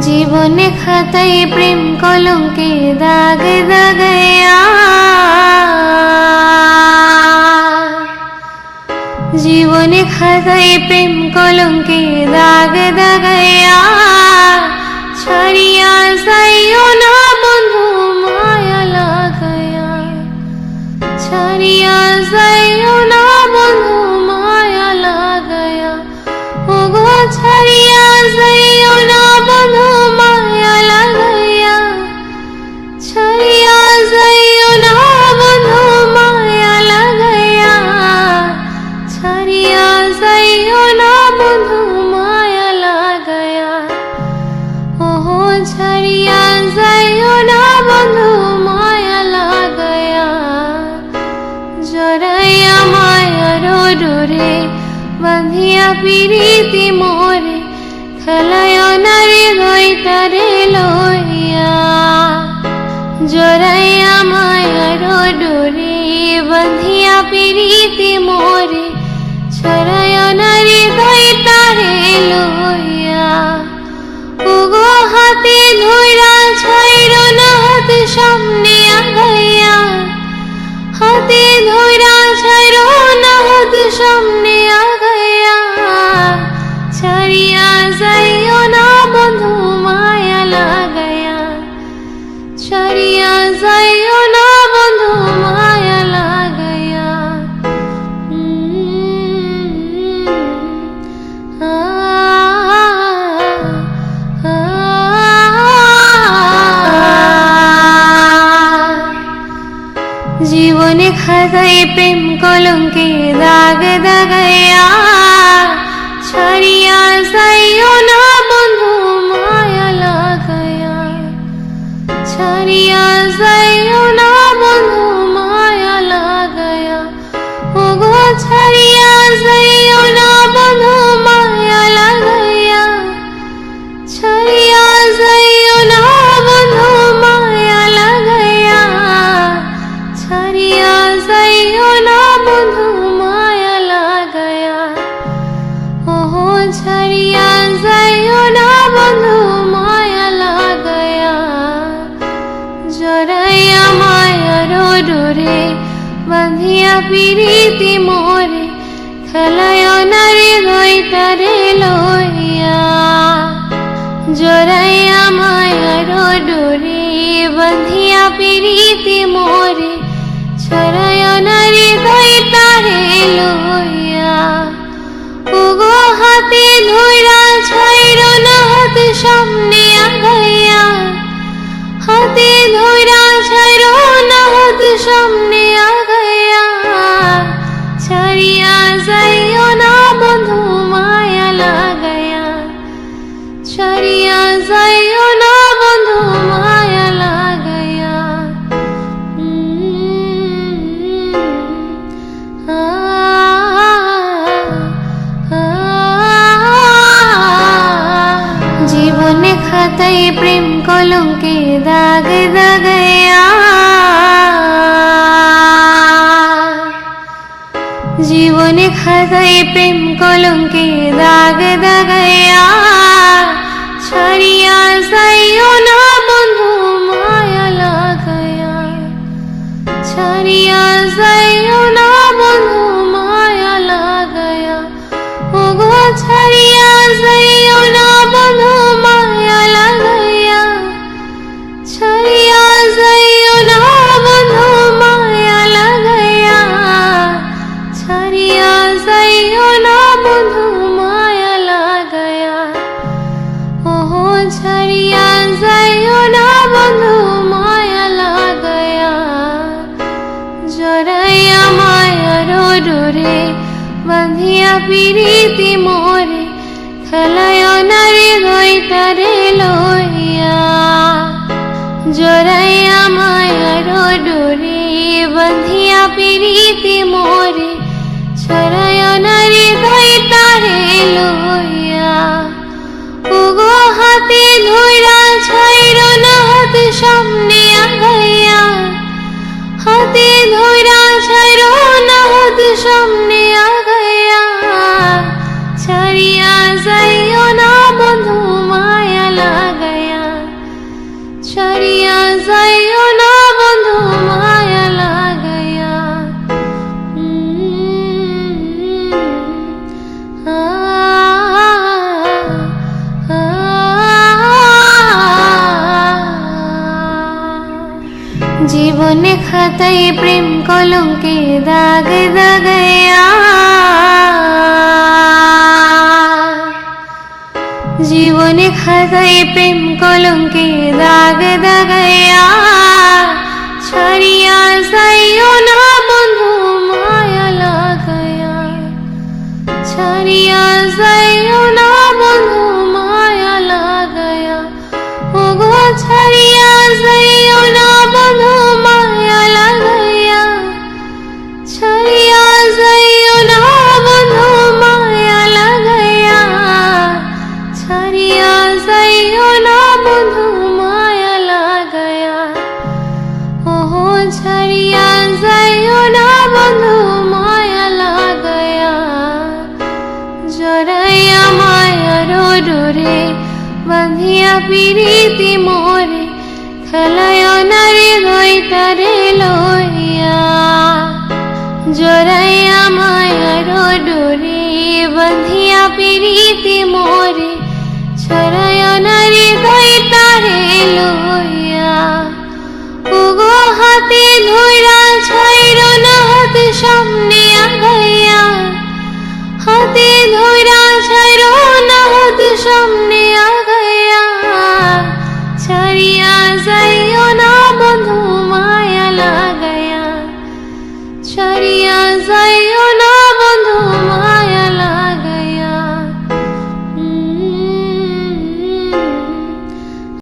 জীবনে খাতায় প্রেম কলঙ্কে দাগ দাগায়া জীবনে খাতায় প্রেম কলঙ্কে দাগ দাগায়া জড়াইয়া মায়ার বাঁধিয়া পিরিতি মোরে, খেলায় নারে লইয়া। জড়াইয়া মায়ার বাঁধিয়া পিরিতি মোরে ছড়ায় নারে লইয়া। ছাড়িয়া যাইও না বন্ধু মায়া লাগায়া জীবনে খাতায় প্রেম কলঙ্কে দাগ দাগাইয়া। ডোরে বাঁধিয়া পিরিতি মোরে খেলায় নারে তারে লইয়া জড়াইয়া মায়ার ডোরে বাঁধিয়া পিরিতি মোরে খাতায় প্রেম কলঙ্কে দাগ দাগায়া জীবনে খাতায় প্রেম কলঙ্কে দাগ দাগায়া ডোরে বাঁধিয়া পিরিতি মোরে খেলায় নারে দইটারে লইয়া। জড়াইয়া মায়ার ডোরে বাঁধিয়া পিরিতি মোরে, ছড়ায় নারে দইটারে লইয়া। ওগো হাতে ধইরা ছাইর না হাতে সামনে হাতে জীবনে খাতায় প্রেম কলঙ্কে দাগ দাগায়া জীবনে খাতায় প্রেম কলঙ্কে দাগ দাগায়া ছাড়িয়া যাইও না বন্ধু মায়া লাগায়া ছাড়িয়া যাইও না বন্ধু মায়া লাগায়া ওগো ছাড়িয়া যাইও বাঁধিয়া পিরিতি মোরে খেলায় নারে দইটারে লইয়া। জরাইয়া মায়ার ডোরে বাঁধিয়া পিরিতি মোরে